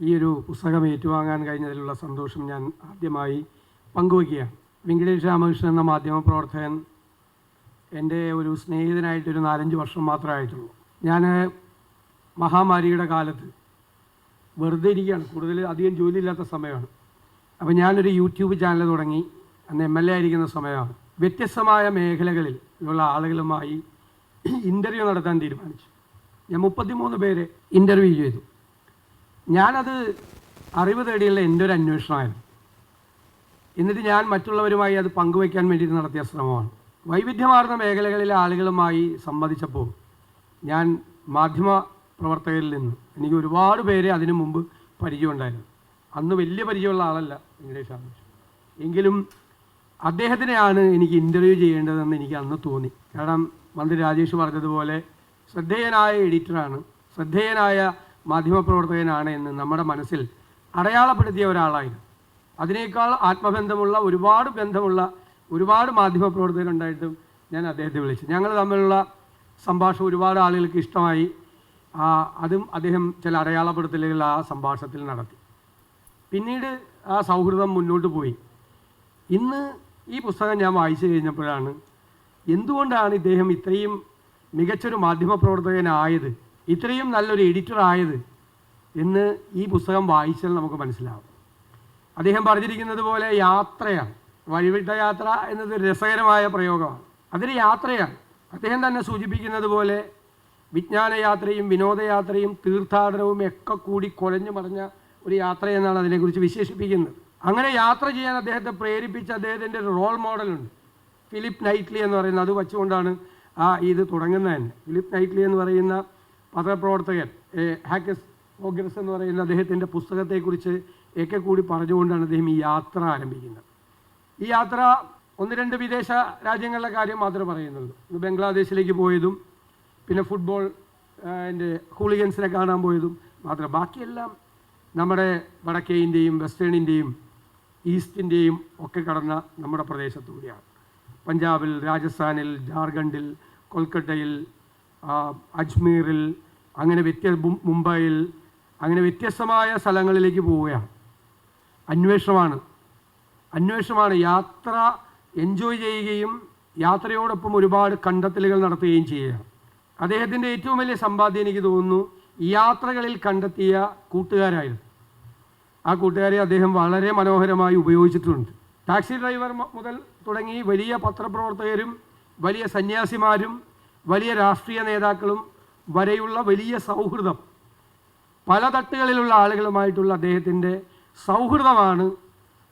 ഈ ഒരു പുസ്തകം ഏറ്റുവാങ്ങാൻ കഴിഞ്ഞതിലുള്ള സന്തോഷം ഞാൻ ആദ്യമായി പങ്കുവയ്ക്കുകയാണ്. വെങ്കടേഷ് രാമകൃഷ്ണൻ എന്ന മാധ്യമ പ്രവർത്തകൻ എന്റെ ഒരു സ്നേഹിതനായിട്ടൊരു നാലഞ്ച് വർഷം മാത്രമേ ആയിട്ടുള്ളൂ. ഞാൻ മഹാമാരിയുടെ കാലത്ത് വെറുതെ ഇരിക്കുകയാണ്. കൂടുതൽ അധികം ജോലിയില്ലാത്ത സമയമാണ്. അപ്പോൾ ഞാനൊരു യൂട്യൂബ് ചാനൽ തുടങ്ങി. അന്ന് എം എൽ എ ആയിരിക്കുന്ന സമയമാണ്. വ്യത്യസ്തമായ മേഖലകളിൽ ഉള്ള ആളുകളുമായി ഇന്റർവ്യൂ നടത്താൻ തീരുമാനിച്ചു. ഞാൻ മുപ്പത്തിമൂന്ന് പേരെ ഇന്റർവ്യൂ ചെയ്തു. ഞാനത് അറിവ് തേടിയുള്ള എന്റെ ഒരു അന്വേഷണമായിരുന്നു. എന്നിട്ട് ഞാൻ മറ്റുള്ളവരുമായി അത് പങ്കുവയ്ക്കാൻ വേണ്ടിയിട്ട് നടത്തിയ ശ്രമമാണ്. വൈവിധ്യമാർന്ന മേഖലകളിലെ ആളുകളുമായി സംവദിച്ചപ്പോൾ ഞാൻ മാധ്യമ പ്രവർത്തകരിൽ നിന്ന് എനിക്ക് ഒരുപാട് പേരെ അതിനു മുമ്പ് പരിചയമുണ്ടായിരുന്നു. അന്ന് വലിയ പരിചയമുള്ള ആളല്ല വെങ്കടേഷ് എങ്കിലും അദ്ദേഹത്തിനെയാണ് എനിക്ക് ഇന്റർവ്യൂ ചെയ്യേണ്ടതെന്ന് എനിക്ക് അന്ന് തോന്നി. കാരണം മന്ത്രി രാജേഷ് പറഞ്ഞതുപോലെ ശ്രദ്ധേയനായ എഡിറ്ററാണ് ശ്രദ്ധേയനായ മാധ്യമപ്രവർത്തകനാണ് എന്ന് നമ്മുടെ മനസ്സിൽ അടയാളപ്പെടുത്തിയ ഒരാളായിരുന്നു. അതിനേക്കാൾ ആത്മബന്ധമുള്ള ഒരുപാട് ബന്ധമുള്ള ഒരുപാട് മാധ്യമപ്രവർത്തകരുണ്ടായിട്ടും ഞാൻ അദ്ദേഹത്തെ വിളിച്ചു. ഞങ്ങൾ തമ്മിലുള്ള സംഭാഷണം ഒരുപാട് ആളുകൾക്ക് ഇഷ്ടമായി. അതും അദ്ദേഹം ചില അടയാളപ്പെടുത്തലുകൾ ആ സംഭാഷണത്തിൽ നടത്തി. പിന്നീട് ആ സൗഹൃദം മുന്നോട്ട് പോയി. ഇന്ന് ഈ പുസ്തകം ഞാൻ വായിച്ചു കഴിഞ്ഞപ്പോഴാണ് എന്തുകൊണ്ടാണ് ഇദ്ദേഹം ഇത്രയും മികച്ചൊരു മാധ്യമപ്രവർത്തകനായത്? ഇത്രയും നല്ലൊരു എഡിറ്റർ ആയത് എന്ന് ഈ പുസ്തകം വായിച്ചാൽ നമുക്ക് മനസ്സിലാവും. അദ്ദേഹം പറഞ്ഞിരിക്കുന്നത് പോലെ യാത്രയാണ്. വഴിവിട്ട യാത്ര എന്നത് രസകരമായ പ്രയോഗമാണ്. അതൊരു യാത്രയാണ്. അദ്ദേഹം തന്നെ സൂചിപ്പിക്കുന്നത് പോലെ വിജ്ഞാനയാത്രയും വിനോദയാത്രയും തീർത്ഥാടനവും ഒക്കെ കൂടി കുഴഞ്ഞു മറിഞ്ഞ ഒരു യാത്ര എന്നാണ് അതിനെക്കുറിച്ച് വിശേഷിപ്പിക്കുന്നത്. അങ്ങനെ യാത്ര ചെയ്യാൻ അദ്ദേഹത്തെ പ്രേരിപ്പിച്ച അദ്ദേഹത്തിന്റെ ഒരു റോൾ മോഡലുണ്ട് ഫിലിപ്പ് നൈറ്റ്ലി എന്ന് പറയുന്നത്. അത് വച്ചുകൊണ്ടാണ് ആ ഇത് തുടങ്ങുന്നത് തന്നെ. ഫിലിപ്പ് നൈറ്റ്ലി എന്ന് പറയുന്ന പത്രപ്രവർത്തകൻ ഹാക്കസ് ഓഗ്രസ് എന്ന് പറയുന്ന അദ്ദേഹത്തിന്റെ പുസ്തകത്തെക്കുറിച്ച് ഒക്കെ കൂടി പറഞ്ഞുകൊണ്ടാണ് അദ്ദേഹം ഈ യാത്ര ആരംഭിക്കുന്നത്. ഈ യാത്ര ഒന്ന് രണ്ട് വിദേശ രാജ്യങ്ങളിലെ കാര്യം മാത്രമേ പറയുന്നുള്ളൂ. ബംഗ്ലാദേശിലേക്ക് പോയതും പിന്നെ ഫുട്ബോൾ എന്റെ ഹൂളിഗൻസിനെ കാണാൻ പോയതും മാത്രം. ബാക്കിയെല്ലാം നമ്മുടെ വടക്കേ ഇന്ത്യയും വെസ്റ്റേൺ ഇന്ത്യയും ഈസ്റ്റിന്റെയും ഒക്കെ കടന്ന നമ്മുടെ പ്രദേശത്തുകൂടിയാണ് പഞ്ചാബിൽ രാജസ്ഥാനിൽ ജാർഖണ്ഡിൽ കൊൽക്കട്ടയിൽ അജ്മീറിൽ അങ്ങനെ വ്യത്യ മുംബൈയിൽ അങ്ങനെ വ്യത്യസ്തമായ സ്ഥലങ്ങളിലേക്ക് പോവുകയാണ്. അന്വേഷണമാണ്. അന്വേഷണമാണ്. യാത്ര എൻജോയ് ചെയ്യുകയും യാത്രയോടൊപ്പം ഒരുപാട് കണ്ടെത്തലുകൾ നടത്തുകയും ചെയ്യുക അദ്ദേഹത്തിന്റെ ഏറ്റവും വലിയ സമ്പാദ്യം എനിക്ക് തോന്നുന്നു യാത്രകളിൽ കണ്ടെത്തിയ കൂട്ടുകാരായിരുന്നു. ആ കൂട്ടുകാരെ അദ്ദേഹം വളരെ മനോഹരമായി ഉപയോഗിച്ചിട്ടുണ്ട്. ടാക്സി ഡ്രൈവർ മുതൽ തുടങ്ങി വലിയ പത്രപ്രവർത്തകരും വലിയ സന്യാസിമാരും വലിയ രാഷ്ട്രീയ നേതാക്കളും വരെയുള്ള വലിയ സൗഹൃദം. പല തട്ടുകളിലുള്ള ആളുകളുമായിട്ടുള്ള അദ്ദേഹത്തിന്റെ സൗഹൃദമാണ്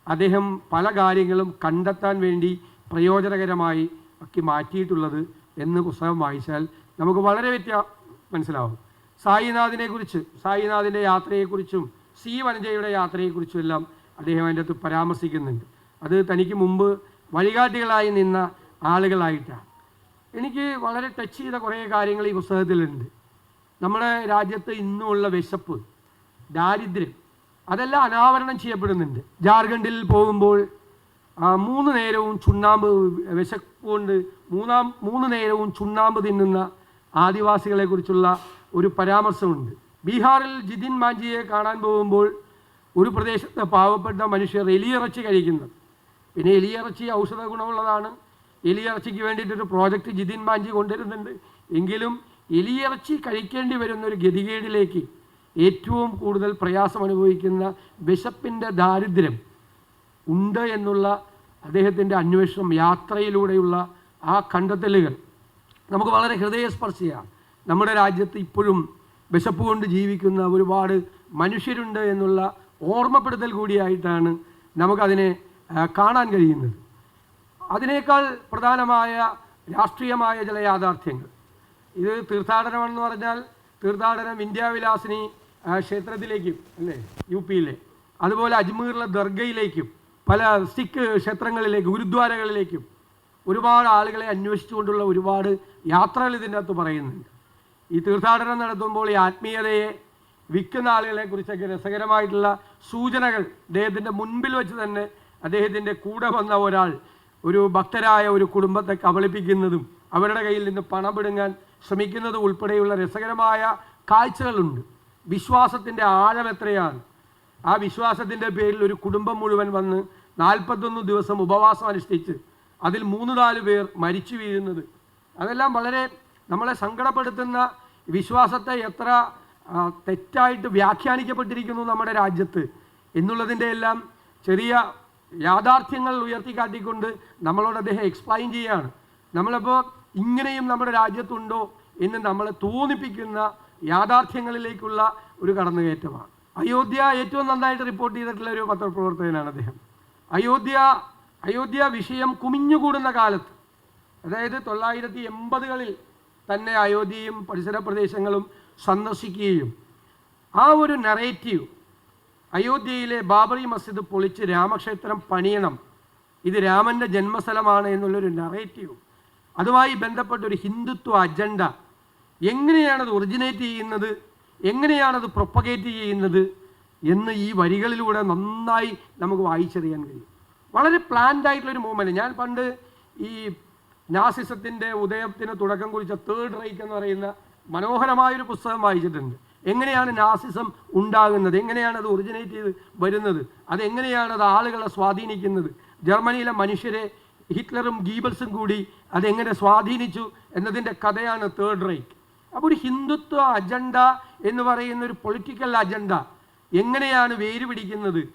അദ്ദേഹം പല കാര്യങ്ങളും കണ്ടെത്താൻ വേണ്ടി പ്രയോജനകരമായി ആക്കി മാറ്റിയിട്ടുള്ളത് എന്ന് പുസ്തകം വായിച്ചാൽ നമുക്ക് വളരെ വ്യത്യ മനസ്സിലാവും. സായിനാഥിനെക്കുറിച്ച് സായിനാഥിന്റെ യാത്രയെക്കുറിച്ചും സി വനജയുടെ യാത്രയെക്കുറിച്ചും എല്ലാം അദ്ദേഹം അതിന്റെ അകത്ത് പരാമർശിക്കുന്നുണ്ട്. അത് തനിക്ക് മുമ്പ് വഴികാട്ടികളായി നിന്ന ആളുകളായിട്ടാണ്. എനിക്ക് വളരെ ടച്ച് ചെയ്ത കുറേ കാര്യങ്ങൾ ഈ പുസ്തകത്തിലുണ്ട്. നമ്മുടെ രാജ്യത്ത് ഇന്നുമുള്ള വിശപ്പ് ദാരിദ്ര്യം അതെല്ലാം അനാവരണം ചെയ്യപ്പെടുന്നുണ്ട്. ജാർഖണ്ഡിൽ പോകുമ്പോൾ മൂന്ന് നേരവും ചുണ്ണാമ്പ് വിശപ്പ് കൊണ്ട് മൂന്നാം മൂന്ന് നേരവും ചുണ്ണാമ്പ് തിന്നുന്ന ആദിവാസികളെക്കുറിച്ചുള്ള ഒരു പരാമർശമുണ്ട്. ബീഹാറിൽ ജിതിൻ മാഞ്ചിയെ കാണാൻ പോകുമ്പോൾ ഒരു പ്രദേശത്തെ പാവപ്പെട്ട മനുഷ്യർ എലിയിറച്ചി കഴിക്കുന്നത്. പിന്നെ എലിയിറച്ചി ഔഷധ ഗുണമുള്ളതാണ് എലിയിറച്ചിക്ക് വേണ്ടിയിട്ടൊരു പ്രോജക്റ്റ് ജിതിൻ മാഞ്ചി കൊണ്ടുവരുന്നുണ്ട്. എങ്കിലും എലിയിറച്ചി കഴിക്കേണ്ടി വരുന്ന ഒരു ഗതികേടിലേക്ക് ഏറ്റവും കൂടുതൽ പ്രയാസം അനുഭവിക്കുന്ന വിശപ്പിന്റെ ദാരിദ്ര്യം ഉണ്ട് എന്നുള്ള അദ്ദേഹത്തിന്റെ അന്വേഷണം യാത്രയിലൂടെയുള്ള ആ കണ്ടെത്തലുകൾ നമുക്ക് വളരെ ഹൃദയസ്പർശിയാണ്. നമ്മുടെ രാജ്യത്ത് ഇപ്പോഴും വിശപ്പ് കൊണ്ട് ജീവിക്കുന്ന ഒരുപാട് മനുഷ്യരുണ്ട് എന്നുള്ള ഓർമ്മപ്പെടുത്തൽ കൂടിയായിട്ടാണ് നമുക്കതിനെ കാണാൻ കഴിയുന്നത്. അതിനേക്കാൾ പ്രധാനമായ രാഷ്ട്രീയമായ ചില യാഥാർത്ഥ്യങ്ങൾ. ഇത് തീർത്ഥാടനം പറഞ്ഞാൽ തീർത്ഥാടനം ഇന്ത്യാവിലാസിനി ക്ഷേത്രത്തിലേക്കും അല്ലേ യു പിയിലെ. അതുപോലെ അജ്മീറിലെ ദർഗയിലേക്കും പല സിഖ് ക്ഷേത്രങ്ങളിലേക്കും ഗുരുദ്വാരകളിലേക്കും ഒരുപാട് ആളുകളെ അന്വേഷിച്ചുകൊണ്ടുള്ള ഒരുപാട് യാത്രകൾ ഇതിന്റെ അകത്ത് പറയുന്നുണ്ട്. ഈ തീർത്ഥാടനം നടത്തുമ്പോൾ ഈ ആത്മീയതയെ വിൽക്കുന്ന ആളുകളെ കുറിച്ചൊക്കെ രസകരമായിട്ടുള്ള സൂചനകൾ അദ്ദേഹത്തിന്റെ മുൻപിൽ വെച്ച് തന്നെ അദ്ദേഹത്തിന്റെ കൂടെ വന്ന ഒരാൾ ഒരു ഭക്തരായ ഒരു കുടുംബത്തെ കബളിപ്പിക്കുന്നതും അവരുടെ കയ്യിൽ നിന്ന് പണം പിടുങ്ങാൻ ശ്രമിക്കുന്നതും ഉൾപ്പെടെയുള്ള രസകരമായ കാഴ്ചകളുണ്ട്. വിശ്വാസത്തിന്റെ ആഴം എത്രയാണ്? ആ വിശ്വാസത്തിന്റെ പേരിൽ ഒരു കുടുംബം മുഴുവൻ വന്ന് നാൽപ്പത്തൊന്ന് ദിവസം ഉപവാസം അനുഷ്ഠിച്ച് അതിൽ മൂന്ന് നാല് പേർ മരിച്ചു വീഴുന്നത്. അതെല്ലാം വളരെ നമ്മളെ സങ്കടപ്പെടുത്തുന്ന വിശ്വാസത്തെ എത്ര തെറ്റായിട്ട് വ്യാഖ്യാനിക്കപ്പെട്ടിരിക്കുന്നു നമ്മുടെ രാജ്യത്ത്. എന്നുള്ളതിന്റെ എല്ലാം ചെറിയ യാഥാർത്ഥ്യങ്ങൾ ഉയർത്തിക്കാട്ടിക്കൊണ്ട് നമ്മളോട് അദ്ദേഹം എക്സ്പ്ലെയിൻ ചെയ്യുകയാണ് നമ്മളിപ്പോൾ ഇങ്ങനെയും നമ്മുടെ രാജ്യത്തുണ്ടോ എന്ന് നമ്മളെ തോന്നിപ്പിക്കുന്ന യാഥാർത്ഥ്യങ്ങളിലേക്കുള്ള ഒരു കടന്നുകയറ്റമാണ്. അയോധ്യ ഏറ്റവും നന്നായിട്ട് റിപ്പോർട്ട് ചെയ്തിട്ടുള്ള ഒരു പത്രപ്രവർത്തകനാണ് അദ്ദേഹം. അയോധ്യ അയോധ്യ വിഷയം കുമിഞ്ഞുകൂടുന്ന കാലത്ത് അതായത് തൊള്ളായിരത്തി എൺപതുകളിൽ തന്നെ അയോധ്യയും പരിസര പ്രദേശങ്ങളും സന്ദർശിക്കുകയും ആ ഒരു നറേറ്റീവ് അയോധ്യയിലെ ബാബറി മസ്ജിദ് പൊളിച്ച് രാമക്ഷേത്രം പണിയണം. ഇത് രാമന്റെ ജന്മസ്ഥലമാണ് എന്നുള്ളൊരു നറേറ്റീവ് അതുമായി ബന്ധപ്പെട്ട ഒരു ഹിന്ദുത്വ അജണ്ട എങ്ങനെയാണത് ഒറിജിനേറ്റ് ചെയ്യുന്നത്? എങ്ങനെയാണത് പ്രൊപ്പഗേറ്റ് ചെയ്യുന്നത്? എന്ന് ഈ വരികളിലൂടെ നന്നായി നമുക്ക് വായിച്ചറിയാൻ കഴിയും. വളരെ പ്ലാൻഡ് ആയിട്ടുള്ളൊരു മൂവ്മെന്റ് ഞാൻ പണ്ട് ഈ നാസിസത്തിന്റെ ഉദയത്തിന് തുടക്കം കുറിച്ച തേർഡ് റൈക്ക് എന്ന് പറയുന്ന മനോഹരമായൊരു പുസ്തകം വായിച്ചിട്ടുണ്ട്. എങ്ങനെയാണ് നാസിസം ഉണ്ടാകുന്നത്? എങ്ങനെയാണ് അത് ഒറിജിനേറ്റ് ചെയ്ത് വരുന്നത്? അതെങ്ങനെയാണ് അത് ആളുകളെ സ്വാധീനിക്കുന്നത്? ജർമ്മനിയിലെ മനുഷ്യരെ ഹിറ്റ്ലറും ഗീബൽസും കൂടി അതെങ്ങനെ സ്വാധീനിച്ചു എന്നതിന്റെ കഥയാണ് തേർഡ് റൈക്ക് അപ്പോൾ ഒരു ഹിന്ദുത്വ അജണ്ട എന്ന് പറയുന്ന ഒരു പൊളിറ്റിക്കൽ അജണ്ട എങ്ങനെയാണ് വേര് പിടിക്കുന്നത്?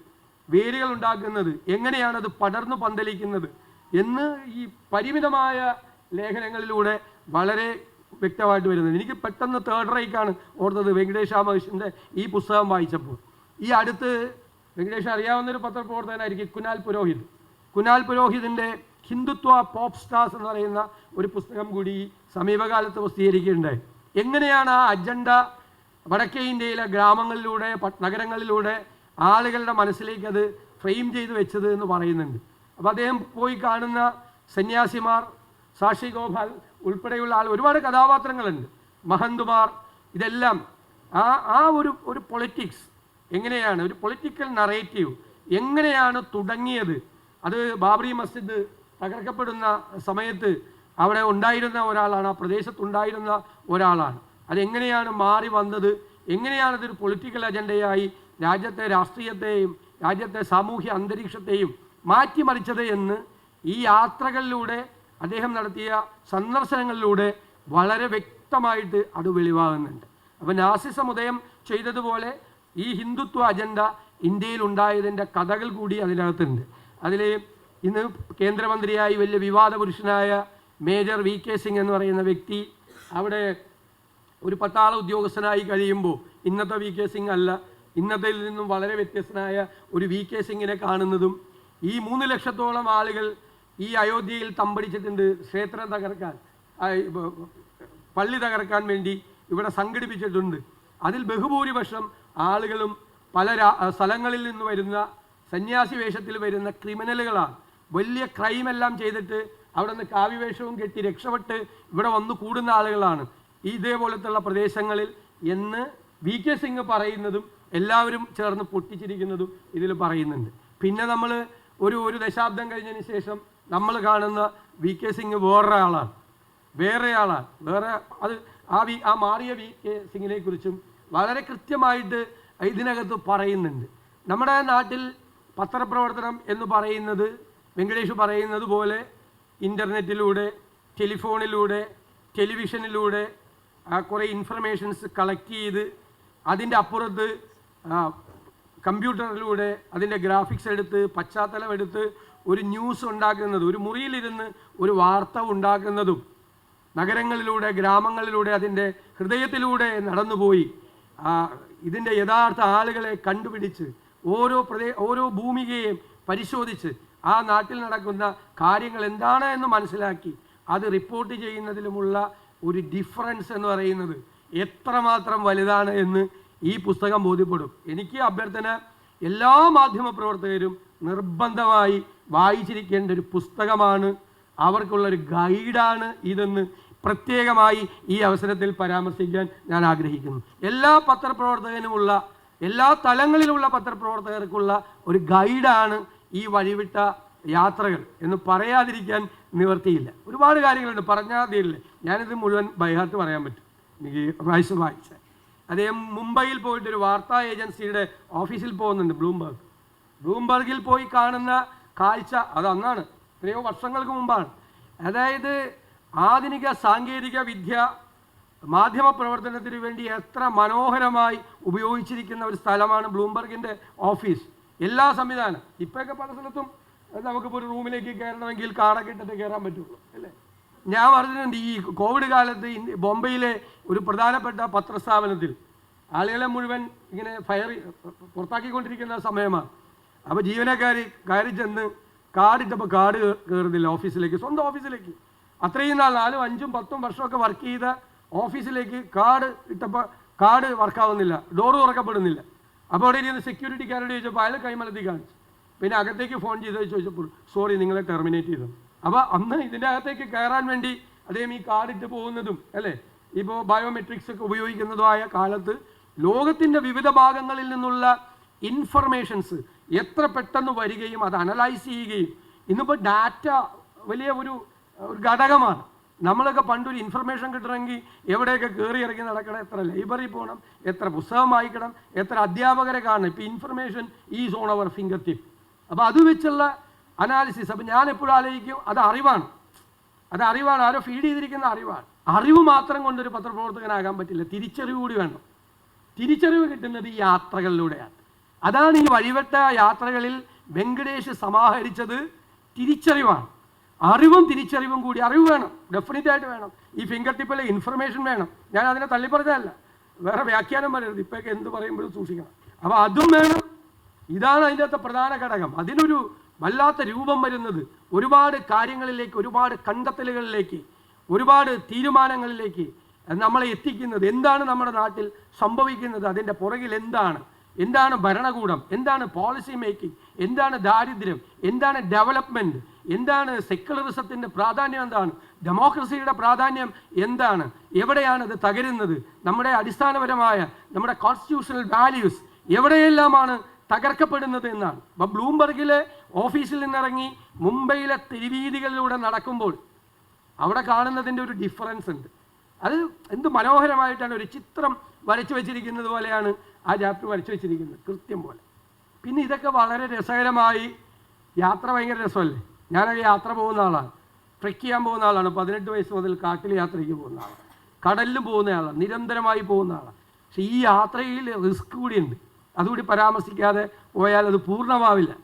വേരുകൾ ഉണ്ടാക്കുന്നത്? എങ്ങനെയാണ് അത് പടർന്നു പന്തലിക്കുന്നത്? എന്ന് ഈ പരിമിതമായ ലേഖനങ്ങളിലൂടെ വളരെ വ്യക്തമായിട്ട് വരുന്നത്. എനിക്ക് പെട്ടെന്ന് തേർഡ് റൈക്കാണ് ഓർത്തത് വെങ്കടേഷ് രാമകൃഷ്ണന്റെ ഈ പുസ്തകം വായിച്ചപ്പോൾ. ഈ അടുത്ത് വെങ്കടേഷ് അറിയാവുന്നൊരു പത്രപ്രവർത്തകനായിരിക്കും കുനാൽ പുരോഹിത്. കുനാൽ പുരോഹിതിന്റെ ഹിന്ദുത്വ പോപ്പ് സ്റ്റാർസ് എന്ന് പറയുന്ന ഒരു പുസ്തകം കൂടി സമീപകാലത്ത് പ്രസിദ്ധീകരിക്കുകയുണ്ടായി. എങ്ങനെയാണ് ആ അജണ്ട വടക്കേ ഇന്ത്യയിലെ ഗ്രാമങ്ങളിലൂടെ നഗരങ്ങളിലൂടെ ആളുകളുടെ മനസ്സിലേക്ക് അത് ഫ്രെയിം ചെയ്ത് വെച്ചത് എന്ന് പറയുന്നുണ്ട്. അപ്പോൾ അദ്ദേഹം പോയി കാണുന്ന സന്യാസിമാർ സാക്ഷി ഗോപാൽ ഉൾപ്പെടെയുള്ള ആൾ ഒരുപാട് കഥാപാത്രങ്ങളുണ്ട്. മഹന്തുമാർ ഇതെല്ലാം. ആ ആ ഒരു ഒരു പൊളിറ്റിക്സ് എങ്ങനെയാണ് ഒരു പൊളിറ്റിക്കൽ നറേറ്റീവ് എങ്ങനെയാണ് തുടങ്ങിയത്? അത് ബാബറി മസ്ജിദ് തകർക്കപ്പെടുന്ന സമയത്ത് അവിടെ ഉണ്ടായിരുന്ന ഒരാളാണ് ആ പ്രദേശത്തുണ്ടായിരുന്ന ഒരാളാണ്. അതെങ്ങനെയാണ് മാറി വന്നത്? എങ്ങനെയാണ് ഇതൊരു പൊളിറ്റിക്കൽ അജണ്ടയായി രാജ്യത്തെ രാഷ്ട്രീയത്തെയും രാജ്യത്തെ സാമൂഹ്യ അന്തരീക്ഷത്തെയും മാറ്റിമറിച്ചത് എന്ന് ഈ യാത്രകളിലൂടെ അദ്ദേഹം നടത്തിയ സന്ദർശനങ്ങളിലൂടെ വളരെ വ്യക്തമായിട്ട് അത് വെളിവാകുന്നുണ്ട്. അപ്പം നാസി ഉദയം ചെയ്തതുപോലെ ഈ ഹിന്ദുത്വ അജണ്ട ഇന്ത്യയിൽ ഉണ്ടായതിന്റെ കഥകൾ കൂടി അതിനകത്തുണ്ട്. അതിൽ ഇന്ന് കേന്ദ്രമന്ത്രിയായി വലിയ വിവാദ പുരുഷനായ മേജർ വി കെ സിംഗ് എന്ന് പറയുന്ന വ്യക്തി അവിടെ ഒരു പട്ടാള ഉദ്യോഗസ്ഥനായി കഴിയുമ്പോൾ ഇന്നത്തെ വി കെ സിംഗ് അല്ല. ഇന്നത്തിൽ നിന്നും വളരെ വ്യത്യസ്തനായ ഒരു വി കെ സിംഗിനെ കാണുന്നതും ഈ മൂന്ന് ലക്ഷത്തോളം ആളുകൾ ഈ അയോധ്യയിൽ തമ്പടിച്ചിട്ടുണ്ട് ക്ഷേത്രം തകർക്കാൻ പള്ളി തകർക്കാൻ വേണ്ടി ഇവിടെ സംഘടിപ്പിച്ചിട്ടുണ്ട്. അതിൽ ബഹുഭൂരിപക്ഷം ആളുകളും പല സ്ഥലങ്ങളിൽ നിന്ന് വരുന്ന സന്യാസി വേഷത്തിൽ വരുന്ന ക്രിമിനലുകളാണ്. വലിയ ക്രൈം എല്ലാം ചെയ്തിട്ട് അവിടെ നിന്ന് കാവ്യവേഷവും കെട്ടി രക്ഷപ്പെട്ട് ഇവിടെ വന്നു കൂടുന്ന ആളുകളാണ്. ഇതേപോലത്തുള്ള പ്രദേശങ്ങളിൽ എന്ന് വി കെ സിംഗ് പറയുന്നതും എല്ലാവരും ചേർന്ന് പൊട്ടിച്ചിരിക്കുന്നതും ഇതിൽ പറയുന്നുണ്ട്. പിന്നെ നമ്മൾ ഒരു ഒരു ദശാബ്ദം കഴിഞ്ഞതിന് ശേഷം നമ്മൾ കാണുന്ന വി കെ സിംഗ് വേറൊരാളാണ്. വേറെ ആളാണ് വേറെ അത് ആ വി ആ മാറിയ വി കെ സിംഗിനെ കുറിച്ചും വളരെ കൃത്യമായിട്ട് ഇതിനകത്ത് പറയുന്നുണ്ട്. നമ്മുടെ നാട്ടിൽ പത്രപ്രവർത്തനം എന്ന് പറയുന്നത് വെങ്കടേഷ് പറയുന്നത് പോലെ ഇന്റർനെറ്റിലൂടെ ടെലിഫോണിലൂടെ ടെലിവിഷനിലൂടെ കുറേ ഇൻഫർമേഷൻസ് കളക്ട് ചെയ്ത് അതിന്റെ അപ്പുറത്ത് കമ്പ്യൂട്ടറിലൂടെ അതിന്റെ ഗ്രാഫിക്സ് എടുത്ത് പശ്ചാത്തലം എടുത്ത് ഒരു ന്യൂസ് ഉണ്ടാക്കുന്നത് ഒരു മുറിയിലിരുന്ന് ഒരു വാർത്ത ഉണ്ടാക്കുന്നതും നഗരങ്ങളിലൂടെ ഗ്രാമങ്ങളിലൂടെ അതിന്റെ ഹൃദയത്തിലൂടെ നടന്നുപോയി. ഇതിന്റെ യഥാർത്ഥ ആളുകളെ കണ്ടുപിടിച്ച് ഓരോ പ്രദേ ഓരോ ഭൂമികയെയും പരിശോധിച്ച് ആ നാട്ടിൽ നടക്കുന്ന കാര്യങ്ങൾ എന്താണ് എന്ന് മനസ്സിലാക്കി അത് റിപ്പോർട്ട് ചെയ്യുന്നതിലുമുള്ള ഒരു ഡിഫറൻസ് എന്ന് പറയുന്നത് എത്രമാത്രം വലുതാണ് എന്ന് ഈ പുസ്തകം ബോധ്യപ്പെടും. എനിക്ക് അഭ്യർത്ഥന എല്ലാ മാധ്യമ പ്രവർത്തകരും നിർബന്ധമായി വായിച്ചിരിക്കേണ്ട ഒരു പുസ്തകമാണ്. അവർക്കുള്ള ഒരു ഗൈഡാണ് ഇതെന്ന് പ്രത്യേകമായി ഈ അവസരത്തിൽ പരാമർശിക്കാൻ ഞാൻ ആഗ്രഹിക്കുന്നു. എല്ലാ പത്രപ്രവർത്തകനുമുള്ള എല്ലാ തലങ്ങളിലുള്ള പത്രപ്രവർത്തകർക്കുള്ള ഒരു ഗൈഡാണ് ഈ വഴിവിട്ട യാത്രകൾ എന്ന് പറയാതിരിക്കാൻ നിവർത്തിയില്ല. ഒരുപാട് കാര്യങ്ങളുണ്ട് പറഞ്ഞാൽ തീരില്ല. ഞാനിത് മുഴുവൻ ബൈഹാർട്ട് പറയാൻ പറ്റും. എനിക്ക് വായിച്ച് വായിച്ച അദ്ദേഹം മുംബൈയിൽ പോയിട്ട് ഒരു വാർത്താ ഏജൻസിയുടെ ഓഫീസിൽ പോകുന്നുണ്ട് ബ്ലൂംബർഗ്. ബ്ലൂംബർഗിൽ പോയി കാണുന്ന കാഴ്ച അത് അന്നാണ് എത്രയോ വർഷങ്ങൾക്ക് മുമ്പാണ്. അതായത് ആധുനിക സാങ്കേതിക വിദ്യ മാധ്യമ പ്രവർത്തനത്തിന് വേണ്ടി എത്ര മനോഹരമായി ഉപയോഗിച്ചിരിക്കുന്ന ഒരു സ്ഥലമാണ് ബ്ലൂംബർഗിന്റെ ഓഫീസ്. എല്ലാ സംവിധാനം. ഇപ്പോഴൊക്കെ പല സ്ഥലത്തും നമുക്കിപ്പോൾ ഒരു റൂമിലേക്ക് കയറണമെങ്കിൽ കാടൊക്കെ ഇട്ടിട്ട് കയറാൻ പറ്റുള്ളൂ അല്ലേ? ഞാൻ പറഞ്ഞിട്ടുണ്ട് ഈ കോവിഡ് കാലത്ത് ബോംബെയിലെ ഒരു പ്രധാനപ്പെട്ട പത്രസ്ഥാപനത്തിൽ ആളുകളെ മുഴുവൻ ഇങ്ങനെ ഫയർ പുറത്താക്കിക്കൊണ്ടിരിക്കുന്ന സമയമാണ്. അപ്പോൾ ജീവനക്കാരി കയറി ചെന്ന് കാർഡിട്ടപ്പോൾ കാർഡ് കയറുന്നില്ല ഓഫീസിലേക്ക് സ്വന്തം ഓഫീസിലേക്ക്. അത്രയും നാൾ നാലും അഞ്ചും പത്തും വർഷമൊക്കെ വർക്ക് ചെയ്ത ഓഫീസിലേക്ക് കാർഡ് ഇട്ടപ്പോൾ കാർഡ് വർക്കാവുന്നില്ല ഡോറ് തുറക്കപ്പെടുന്നില്ല. അപ്പോൾ അവിടെ ഇരുന്ന് സെക്യൂരിറ്റിക്കാരോട് ചോദിച്ചപ്പോൾ അയാൾ കൈമലത്തി കാണിച്ചു. പിന്നെ അകത്തേക്ക് ഫോൺ ചെയ്ത് ചോദിച്ചപ്പോൾ സോറി നിങ്ങളെ ടെർമിനേറ്റ് ചെയ്തു. അപ്പോൾ അന്ന് ഇതിന്റെ അകത്തേക്ക് കയറാൻ വേണ്ടി അദ്ദേഹം ഈ കാർഡ് ഇട്ട് പോകുന്നതും അല്ലേ? ഇപ്പോൾ ബയോമെട്രിക്സ് ഒക്കെ ഉപയോഗിക്കുന്നതുമായ കാലത്ത് ലോകത്തിന്റെ വിവിധ ഭാഗങ്ങളിൽ നിന്നുള്ള ഇൻഫർമേഷൻസ് എത്ര പെട്ടെന്ന് വരികയും അത് അനലൈസ് ചെയ്യുകയും ഇന്നിപ്പോൾ ഡാറ്റ വലിയ ഒരു ഒരു ഘടകമാണ്. നമ്മളൊക്കെ പണ്ടൊരു ഇൻഫർമേഷൻ കിട്ടണമെങ്കിൽ എവിടെയൊക്കെ കയറി ഇറങ്ങി നടക്കണം എത്ര ലൈബ്രറി പോകണം എത്ര പുസ്തകം വായിക്കണം എത്ര അധ്യാപകരെ കാണണം. ഇപ്പം information is on our finger tip അപ്പോൾ അത് വെച്ചുള്ള അനാലിസിസ് അപ്പം ഞാൻ എപ്പോഴും ആലോചിക്കും അത് അറിവാണ്. അത് അറിവാണ്. ആരോ ഫീഡ് ചെയ്തിരിക്കുന്ന അറിവാണ്. അറിവ് മാത്രം കൊണ്ടൊരു പത്രപ്രവർത്തകനാകാൻ പറ്റില്ല. തിരിച്ചറിവ് കൂടി വേണം. തിരിച്ചറിവ് കിട്ടുന്നത് ഈ യാത്രകളിലൂടെയാണ്. അതാണ് ഈ വഴിവെട്ട യാത്രകളിൽ വെങ്കടേഷ് സമാഹരിച്ചത് തിരിച്ചറിവാണ്. അറിവും തിരിച്ചറിവും കൂടി അറിവ് വേണം ഡെഫിനറ്റ് ആയിട്ട് വേണം. ഈ ഫിംഗർ ടിപ്പിലെ ഇൻഫർമേഷൻ വേണം. ഞാൻ അതിനെ തള്ളിപ്പറഞ്ഞതല്ല. വേറെ വ്യാഖ്യാനം പറയരുത്. ഇപ്പോഴൊക്കെ എന്ത് പറയുമ്പോഴും സൂക്ഷിക്കണം. അപ്പോൾ അതും വേണം. ഇതാണ് അതിന്റെ അകത്തെ പ്രധാന ഘടകം. അതിനൊരു വല്ലാത്ത രൂപം വരുന്നത് ഒരുപാട് കാര്യങ്ങളിലേക്ക് ഒരുപാട് കണ്ടെത്തലുകളിലേക്ക് ഒരുപാട് തീരുമാനങ്ങളിലേക്ക് നമ്മളെ എത്തിക്കുന്നത്. എന്താണ് നമ്മുടെ നാട്ടിൽ സംഭവിക്കുന്നത്? അതിന്റെ പുറകിൽ എന്താണ്? എന്താണ് ഭരണകൂടം? എന്താണ് പോളിസി മേക്കിംഗ് എന്താണ് ദാരിദ്ര്യം? എന്താണ് ഡെവലപ്മെന്റ് എന്താണ് സെക്യുലറിസത്തിന്റെ പ്രാധാന്യം എന്താണ്? ഡെമോക്രസിയുടെ പ്രാധാന്യം എന്താണ്? എവിടെയാണ് അത് തകരുന്നത്? നമ്മുടെ അടിസ്ഥാനപരമായ നമ്മുടെ കോൺസ്റ്റിറ്റ്യൂഷണൽ വാല്യൂസ് എവിടെയെല്ലാമാണ് തകർക്കപ്പെടുന്നത് എന്നാണ്. ഇപ്പം ബ്ലൂംബർഗിലെ ഓഫീസിൽ നിന്നിറങ്ങി മുംബൈയിലെ തിരുവീതികളിലൂടെ നടക്കുമ്പോൾ അവിടെ കാണുന്നതിന്റെ ഒരു ഡിഫറൻസ് ഉണ്ട്. അത് എന്ത് മനോഹരമായിട്ടാണ് ഒരു ചിത്രം വരച്ചു വെച്ചിരിക്കുന്നത് പോലെയാണ് ആ ചാപ്റ്റർ വരച്ചു വെച്ചിരിക്കുന്നത്. കൃത്യം പോലെ. പിന്നെ ഇതൊക്കെ വളരെ രസകരമായി യാത്ര ഭയങ്കര രസമല്ലേ? ഞാനൊക്കെ യാത്ര പോകുന്ന ആളാണ്. ട്രെക്ക് ചെയ്യാൻ പോകുന്ന ആളാണ്. പതിനെട്ട് വയസ്സ് മുതൽ കാട്ടിൽ യാത്രയ്ക്ക് പോകുന്ന ആളാണ്. കടലിലും പോകുന്ന ആളാണ്. നിരന്തരമായി പോകുന്ന ആളാണ്. പക്ഷേ ഈ യാത്രയിൽ റിസ്ക് കൂടിയുണ്ട്. അതുകൂടി പരാമർശിക്കാതെ പോയാൽ അത് പൂർണമാവില്ല.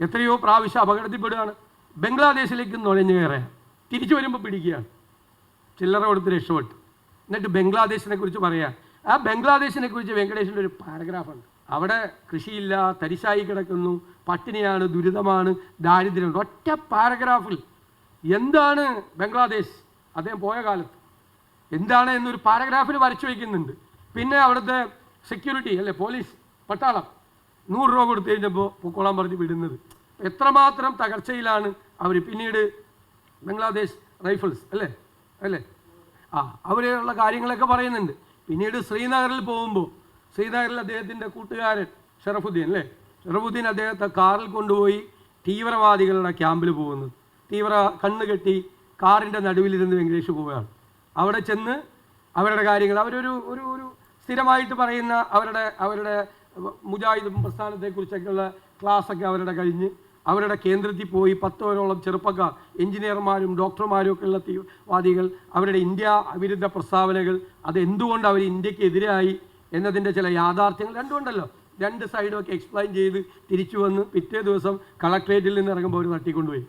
എത്രയോ പ്രാവശ്യം അപകടത്തിൽപ്പെടുകയാണ്. ബംഗ്ലാദേശിലേക്ക് നുഴഞ്ഞു കയറുകയാണ് തിരിച്ചു വരുമ്പോൾ പിടിക്കുകയാണ്. ചില്ലറ കൊടുത്ത് രക്ഷപ്പെട്ടു. എന്നിട്ട് ബംഗ്ലാദേശിനെ കുറിച്ച് പറയാം. ആ ബംഗ്ലാദേശിനെ കുറിച്ച് വെങ്കടേഷിന്റെ ഒരു പാരഗ്രാഫുണ്ട്. അവിടെ കൃഷിയില്ല തരിശായി കിടക്കുന്നു പട്ടിണിയാണ് ദുരിതമാണ് ദാരിദ്ര്യമുണ്ട്. ഒറ്റ പാരഗ്രാഫിൽ എന്താണ് ബംഗ്ലാദേശ്? അദ്ദേഹം പോയ കാലത്ത് എന്താണ് എന്നൊരു പാരഗ്രാഫിൽ വരച്ചു വയ്ക്കുന്നുണ്ട്. പിന്നെ അവിടുത്തെ സെക്യൂരിറ്റി അല്ലേ പോലീസ് പട്ടാളം നൂറ് രൂപ കൊടുത്തു കഴിഞ്ഞപ്പോൾ പൂക്കോളം പറഞ്ഞ് വിടുന്നത്. എത്രമാത്രം തകർച്ചയിലാണ് അവർ പിന്നീട് ബംഗ്ലാദേശ് റൈഫിൾസ് അല്ലേ? അല്ലേ? ആ അവരെയുള്ള കാര്യങ്ങളൊക്കെ പറയുന്നുണ്ട്. പിന്നീട് ശ്രീനഗറിൽ പോകുമ്പോൾ ശ്രീനഗറിൽ അദ്ദേഹത്തിന്റെ കൂട്ടുകാരൻ ഷറഫുദ്ദീൻ അല്ലേ? ഷറഫുദ്ദീൻ അദ്ദേഹത്തെ കാറിൽ കൊണ്ടുപോയി തീവ്രവാദികളുടെ ക്യാമ്പിൽ പോകുന്നു. തീവ്ര കണ്ണ് കെട്ടി കാറിന്റെ നടുവിലിരുന്ന് വെങ്കടേഷ് പോവുകയാണ്. അവിടെ ചെന്ന് അവരുടെ കാര്യങ്ങൾ അവരൊരു ഒരു ഒരു സ്ഥിരമായിട്ട് പറയുന്ന അവരുടെ അവരുടെ മുജാഹിദ് പ്രസ്ഥാനത്തെക്കുറിച്ചൊക്കെയുള്ള ക്ലാസ്സൊക്കെ അവരുടെ കഴിഞ്ഞ് അവരുടെ കേന്ദ്രത്തിൽ പോയി പത്തോരോളം ചെറുപ്പക്കാർ എഞ്ചിനീയർമാരും ഡോക്ടർമാരും ഒക്കെ ഉള്ള തീവ്രവാദികൾ അവരുടെ ഇന്ത്യ വിരുദ്ധ പ്രസ്താവനകൾ അത് എന്തുകൊണ്ട് അവർ ഇന്ത്യക്കെതിരായി എന്നതിന്റെ ചില യാഥാർത്ഥ്യങ്ങൾ രണ്ടുമുണ്ടല്ലോ രണ്ട് സൈഡും ഒക്കെ എക്സ്പ്ലെയിൻ ചെയ്ത് തിരിച്ചു വന്ന് പിറ്റേ ദിവസം കളക്ട്രേറ്റിൽ നിന്ന് ഇറങ്ങുമ്പോൾ അവർ തട്ടിക്കൊണ്ടുപോയി.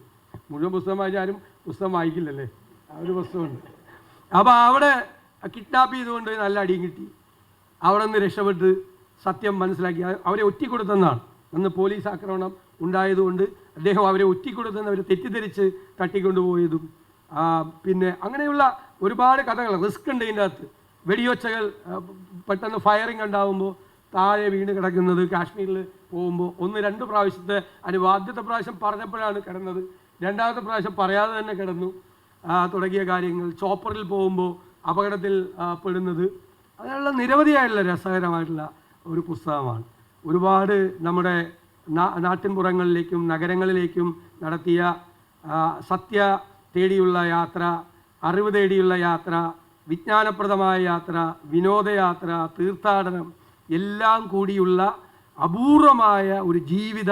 മുഴുവൻ പുസ്തകം വായിച്ചാലും പുസ്തകം വായിക്കില്ലല്ലേ? ആ ഒരു പുസ്തകമുണ്ട് അപ്പോൾ അവിടെ കിഡ്നാപ്പ് ചെയ്തുകൊണ്ട് നല്ല അടിയും കിട്ടി. അവിടെ നിന്ന് രക്ഷപ്പെട്ട് സത്യം മനസ്സിലാക്കി. അവരെ ഒറ്റിക്കൊടുത്തെന്നാണ്. അന്ന് പോലീസ് ആക്രമണം ഉണ്ടായതുകൊണ്ട് അദ്ദേഹം അവരെ ഒറ്റിക്കൊടുത്തുനിന്ന് അവരെ തെറ്റിദ്ധരിച്ച് തട്ടിക്കൊണ്ടുപോയതും പിന്നെ അങ്ങനെയുള്ള ഒരുപാട് കഥകൾ റിസ്ക് ഉണ്ട് ഇതിന്റെ അകത്ത്. വെടിയൊച്ചകൾ പെട്ടെന്ന് ഫയറിംഗ് ഉണ്ടാവുമ്പോൾ താഴെ വീണ് കിടക്കുന്നത് കാശ്മീരിൽ പോകുമ്പോൾ ഒന്ന് രണ്ട് പ്രാവശ്യത്തെ അതിന് ആദ്യത്തെ പ്രാവശ്യം പറഞ്ഞപ്പോഴാണ് കിടന്നത്. രണ്ടാമത്തെ പ്രാവശ്യം പറയാതെ തന്നെ കിടന്നു. തുടങ്ങിയ കാര്യങ്ങൾ. ചോപ്പറിൽ പോകുമ്പോൾ അപകടത്തിൽ പെടുന്നത്. അങ്ങനെയുള്ള നിരവധിയായിട്ടുള്ള രസകരമായിട്ടുള്ള ഒരു പുസ്തകമാണ്. ഒരുപാട് നമ്മുടെ നാട്ടിൻപുറങ്ങളിലേക്കും നഗരങ്ങളിലേക്കും നടത്തിയ സത്യ തേടിയുള്ള യാത്ര അറിവ് തേടിയുള്ള യാത്ര വിജ്ഞാനപ്രദമായ യാത്ര വിനോദയാത്ര തീർത്ഥാടനം എല്ലാം കൂടിയുള്ള അപൂർവമായ ഒരു ജീവിത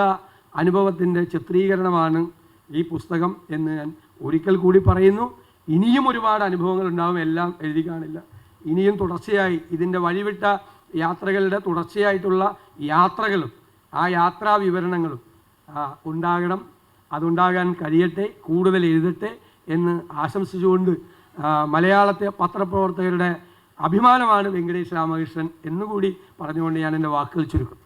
അനുഭവത്തിന്റെ ചിത്രീകരണമാണ് ഈ പുസ്തകം എന്ന് ഞാൻ ഒരിക്കൽ കൂടി പറയുന്നു. ഇനിയും ഒരുപാട് അനുഭവങ്ങൾ ഉണ്ടാവും എല്ലാം എഴുതി കാണില്ല. ഇനിയും തുടർച്ചയായി ഇതിന്റെ വഴിവിട്ട യാത്രകളുടെ തുടർച്ചയായിട്ടുള്ള യാത്രകളും ആ യാത്രാ വിവരണങ്ങളും ഉണ്ടാകണം. അതുണ്ടാകാൻ കഴിയട്ടെ കൂടുതൽ എഴുതട്ടെ എന്ന് ആശംസിച്ചുകൊണ്ട് മലയാളത്തെ പത്രപ്രവർത്തകരുടെ അഭിമാനമാണ് വെങ്കടേഷ് രാമകൃഷ്ണൻ എന്നുകൂടി പറഞ്ഞുകൊണ്ട് ഞാൻ എന്റെ വാക്കുകൾ ചുരുക്കും.